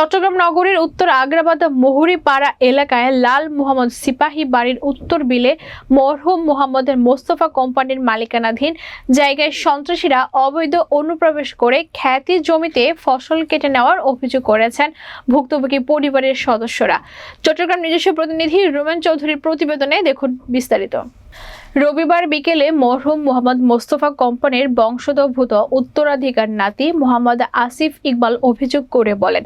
চট্টগ্রাম নগরীর উত্তর আগ্রাবাদ মহুরিপাড়া এলাকায় লাল মোহাম্মদ সিপাহী বাড়ির উত্তর বিলে মরহুম মোহাম্মদের মোস্তফা কোম্পানির মালিকানাধীন জায়গায় সন্ত্রাসীরা অবৈধ অনুপ্রবেশ করে খ্যাতি জমিতে ফসল কেটে নেওয়ার অভিযোগ করেছেন ভুক্তভোগী পরিবারের সদস্যরা। চট্টগ্রাম নিজস্ব প্রতিনিধি রোমান চৌধুরীর প্রতিবেদনে দেখুন বিস্তারিত। রবিবার বিকেলে মরহুম মোহাম্মদ মোস্তফা কোম্পানির বংশোদ্ভূত উত্তরাধিকার নাতি মোহাম্মদ আসিফ ইকবাল অভিযোগ করে বলেন,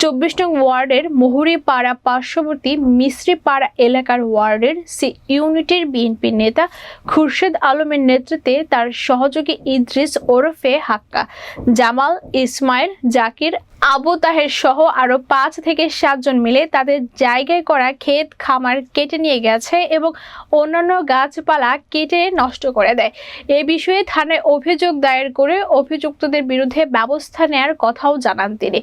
চব্বিশ নং ওয়ার্ডের মুহুরিপাড়া পার্শ্ববর্তী মিশ্রিপাড়া এলাকার ওয়ার্ডের সি ইউনিটের বিএনপি নেতা খুরশেদ আলমের নেতৃত্বে তার সহযোগী ইদ্রিস ওরফে হাক্কা, জামাল ইসমাইল, জাকির আবু তাহের সহ আরও পাঁচ থেকে সাতজন মিলে তাদের জায়গায় করা ক্ষেত, খামার কেটে নিয়ে গেছে এবং অন্যান্য গাছপালা কেটে নষ্ট করে দেয়। এ বিষয়ে থানায় অভিযোগ দায়ের করে অভিযুক্তদের বিরুদ্ধে ব্যবস্থা নেয়ার কথাও জানান তিনি।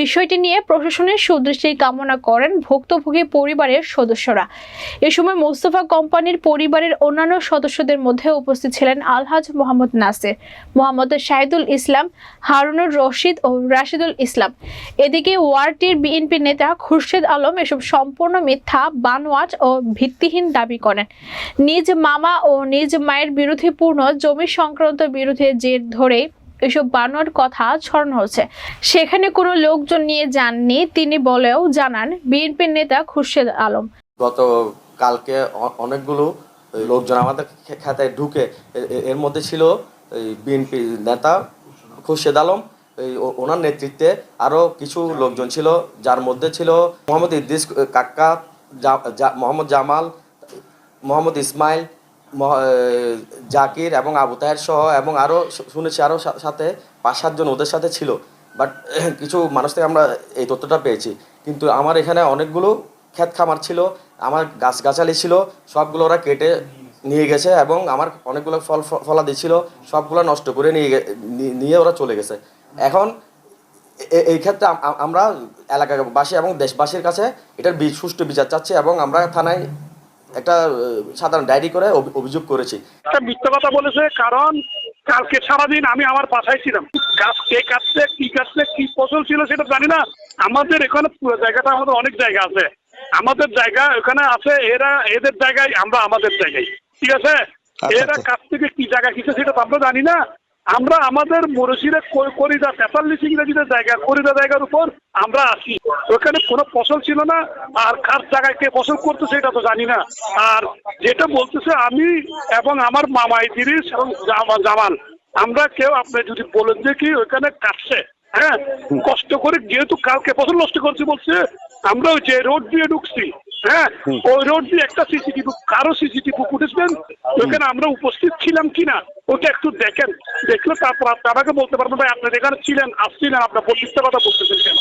বিষয়টি নিয়ে প্রশাসনের সুদৃষ্টি কামনা করেন ভুক্তভোগী পরিবারের সদস্যরা। এ সময় মোস্তফা কোম্পানির পরিবারের অন্যান্য সদস্যদের মধ্যে উপস্থিত ছিলেন আলহাজ মোহাম্মদ নাসির, মোহাম্মদ শাহিদুল ইসলাম, হারুনুর রশিদ ও রাশিদুল ইসলাম। এদিকে ওয়ার্ডটির বিএনপি নেতা খুরশেদ আলম এসব সম্পূর্ণ মিথ্যা, বানোয়াট ও ভিত্তিহীন দাবি করেন। নিজ মামা ও নিজ মায়ের বিরোধীপূর্ণ জমি সংক্রান্ত বিরোধে জের ধরে এসব বানোয়ার কথা ছড়ানো হচ্ছে সেখানে কোনো লোকজন নিয়ে যাননি, তিনি বলেও জানান বিএনপির নেতা খুরশেদ আলম। গত কালকে অনেকগুলো লোকজন আমাদের খাতায় ঢুকে এর মধ্যে ছিল বিএনপি নেতা খুরশেদ আলম ওনার নেতৃত্বে আরও কিছু লোকজন ছিল, যার মধ্যে ছিল মোহাম্মদ ইদ্রিস কাক্কা মোহাম্মদ জামাল, মোহাম্মদ ইসমাইল জাকির এবং আবু তাহের সহ এবং আরও শুনেছি আরও সাথে পাঁচ সাতজন ওদের সাথে ছিল। বাট কিছু মানুষ থেকে আমরা এই তথ্যটা পেয়েছি। কিন্তু আমার এখানে অনেকগুলো ক্ষেত খামার ছিল, আমার গাছগাছালি ছিল, সবগুলো ওরা কেটে নিয়ে গেছে এবং আমার অনেকগুলো ফল, ফ- ফলাদি ছিল, সবগুলো নষ্ট করে নিয়ে নিয়ে ওরা চলে গেছে। এখন এই ক্ষেত্রে আম- আম- আমরা এলাকাবাসী এবং দেশবাসীর কাছে এটার সুষ্ঠু বিচার চাচ্ছি এবং আমরা থানায় একটা সাধারণ ডায়েরি করে অভিযোগ করেছি। একটা মিথ্যা কথা বলেছে কারণ কালকে সারাদিন আমি আমার বাসায় ছিলাম। গাছ কে কাটছে কি কাটছে কি ফসল ছিল সেটা জানি না। আমাদের এখানে পুরো জায়গাটা আমাদের অনেক জায়গা আছে। আমাদের জায়গা ওখানে আছে এরা এদের জায়গায় আমরা আমাদের জায়গায়। ঠিক আছে? এরা কাছ থেকে কি জায়গা কিছে সেটা তো আমরা জানি না। আমরা আমাদের মরসিরে করিদা তেতাল্লিশ ইংরেজিদের জায়গা করিদা জায়গার উপর আমরা আসি ওখানে কোনো ফসল ছিল না আর কার জায়গায় কে ফসল করতো সেটা তো জানি না। আর যেটা বলতেছে আমি এবং আমার মামাই ইদিরিস এবং জামা- জামাল আমরা কেউ আপনি যদি বলেন যে কি ওখানে কাটছে হ্যাঁ? কষ্ট করে যেহেতু কালকে ফসল নষ্ট করছি বলছে আমরা ওই যে রোড দিয়ে ঢুকছি হ্যাঁ ওই রোড দিয়ে একটা সিসিটিভি কারও সিসিটিভি ফুটেজ দেন। ওখানে আমরা উপস্থিত ছিলাম কিনা ওটা একটু দেখেন। দেখলে তারপর আপনাকে বলতে পারবেন ভাই আপনার এখানে ছিলেন আসছিলেন আপনার বৈশিষ্ট্যের কথা বলতেছেন কেন?